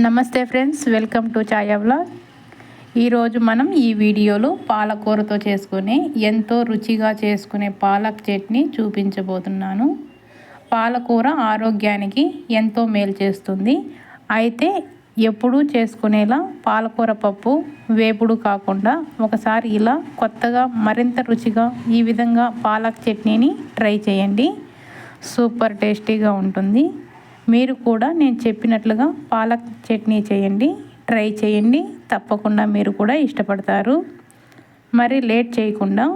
నమస్తే friends welcome to Chaya vlog. ఈరోజు మనం ఈ వీడియోలో పాలకూరతో చేసుకునే ఎంతో రుచిగా చేసుకునే పాలక్ చట్నీ చూపించబోతున్నాను. పాలకూర ఆరోగ్యానికి ఎంతో మేలు చేస్తుంది. అయితే ఎప్పుడూ చేసుకునేలా పాలకూర పప్పు వేపుడు కాకుండా ఒకసారి ఇలా కొత్తగా మరింత రుచిగా ఈ విధంగా పాలక్ చట్నీని ట్రై చేయండి. సూపర్ టేస్టీగా ఉంటుంది. మీరు కూడా నేను చెప్పినట్లుగా పాలక్ చట్నీ చేయండి ట్రై చేయండి. తప్పకుండా మీరు కూడా ఇష్టపడతారు. మరి లేట్ చేయకుండా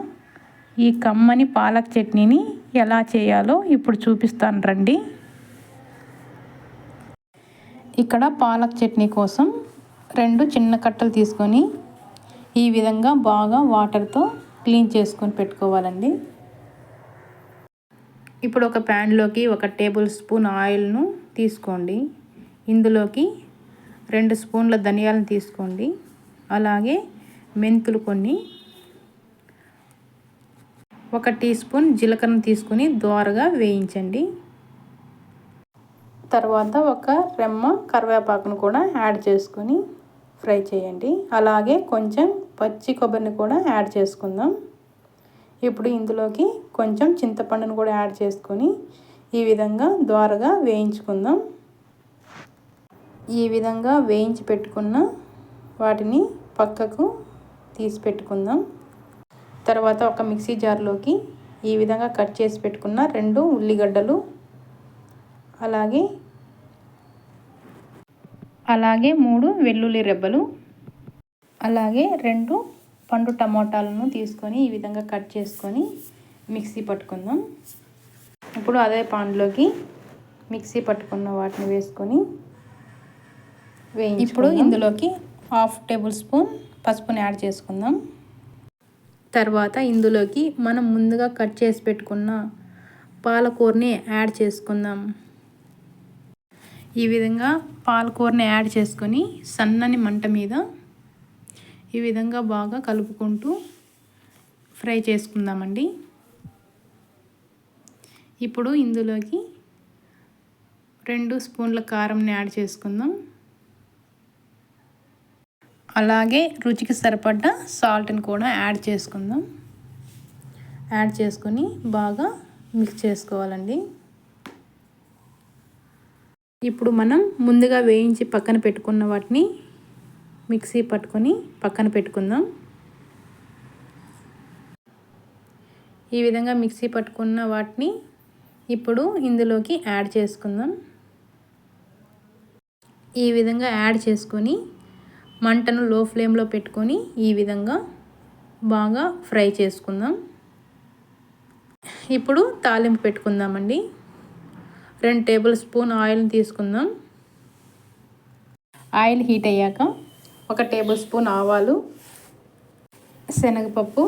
ఈ కమ్మని పాలక్ చట్నీని ఎలా చేయాలో ఇప్పుడు చూపిస్తాను రండి. ఇక్కడ పాలక్ చట్నీ కోసం రెండు చిన్న కట్టలు తీసుకొని ఈ విధంగా బాగా వాటర్తో క్లీన్ చేసుకొని పెట్టుకోవాలండి. ఇప్పుడు ఒక ప్యాన్లోకి ఒక టేబుల్ స్పూన్ ఆయిల్ను తీసుకోండి. ఇందులోకి రెండు స్పూన్ల ధనియాలను తీసుకోండి. అలాగే మెంతులు కొన్ని ఒక టీ స్పూన్ జీలకర్రను తీసుకొని దోరగా వేయించండి. తర్వాత ఒక రెమ్మ కరివేపాకును కూడా యాడ్ చేసుకొని ఫ్రై చేయండి. అలాగే కొంచెం పచ్చి కొబ్బరిని కూడా యాడ్ చేసుకుందాం. ఇప్పుడు ఇందులోకి కొంచెం చింతపండును కూడా యాడ్ చేసుకొని ఈ విధంగా ద్వారగా వేయించుకుందాం. ఈ విధంగా వేయించి పెట్టుకున్న వాటిని పక్కకు తీసి పెట్టుకుందాం. తర్వాత ఒక మిక్సీ జార్లోకి ఈ విధంగా కట్ చేసి పెట్టుకున్న రెండు ఉల్లిగడ్డలు అలాగే అలాగే మూడు వెల్లుల్లి రెబ్బలు అలాగే రెండు పండు టమోటాలను తీసుకొని ఈ విధంగా కట్ చేసుకొని మిక్సీ పట్టుకుందాం. ఇప్పుడు అదే పాన్లోకి మిక్సీ పట్టుకున్న వాటిని వేసుకొని వేయి ఇప్పుడు ఇందులోకి హాఫ్ టేబుల్ స్పూన్ పసుపుని యాడ్ చేసుకుందాం. తర్వాత ఇందులోకి మనం ముందుగా కట్ చేసి పెట్టుకున్న పాలకూరని యాడ్ చేసుకుందాం. ఈ విధంగా పాలకూరని యాడ్ చేసుకొని సన్నని మంట మీద ఈ విధంగా బాగా కలుపుకుంటూ ఫ్రై చేసుకుందామండి. ఇప్పుడు ఇందులోకి రెండు స్పూన్ల కారంని యాడ్ చేసుకుందాం. అలాగే రుచికి సరిపడ్డ సాల్ట్ని కూడా యాడ్ చేసుకుందాం. యాడ్ చేసుకొని బాగా మిక్స్ చేసుకోవాలండి. ఇప్పుడు మనం ముందుగా వేయించి పక్కన పెట్టుకున్న వాటిని మిక్సీ పట్టుకొని పక్కన పెట్టుకుందాం. ఈ విధంగా మిక్సీ పట్టుకున్న వాటిని ఇప్పుడు ఇందులోకి యాడ్ చేసుకుందాం. ఈ విధంగా యాడ్ చేసుకొని మంటను లో ఫ్లేమ్లో పెట్టుకొని ఈ విధంగా బాగా ఫ్రై చేసుకుందాం. ఇప్పుడు తాలింపు పెట్టుకుందామండి. రెండు టేబుల్ స్పూన్ ఆయిల్ని తీసుకుందాం. ఆయిల్ హీట్ అయ్యాక ఒక టేబుల్ స్పూన్ ఆవాలు శనగపప్పు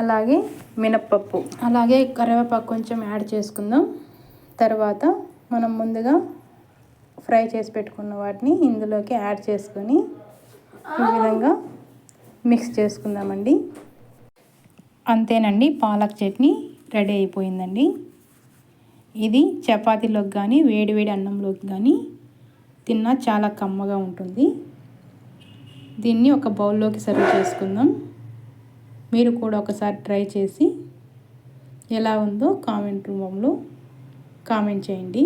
అలాగే మినప్పప్పు. అలాగే కరివేపాకు కొంచెం యాడ్ చేసుకుందాం. తర్వాత మనం ముందుగా ఫ్రై చేసి పెట్టుకున్న వాటిని ఇందులోకి యాడ్ చేసుకొని ఈ విధంగా మిక్స్ చేసుకుందామండి. అంతేనండి పాలక్ చట్నీ రెడీ అయిపోయిందండి. ఇది చపాతీలోకి కానీ వేడివేడి అన్నంలోకి కానీ తిన్నా చాలా కమ్మగా ఉంటుంది. దీన్ని ఒక బౌల్లోకి సర్వ్ చేసుకుందాం. మీరు కూడా ఒకసారి ట్రై చేసి ఎలా ఉందో కామెంట్ రూపంలో కామెంట్ చేయండి.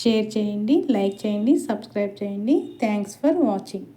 షేర్ చేయండి లైక్ చేయండి సబ్స్క్రైబ్ చేయండి. Thanks for watching.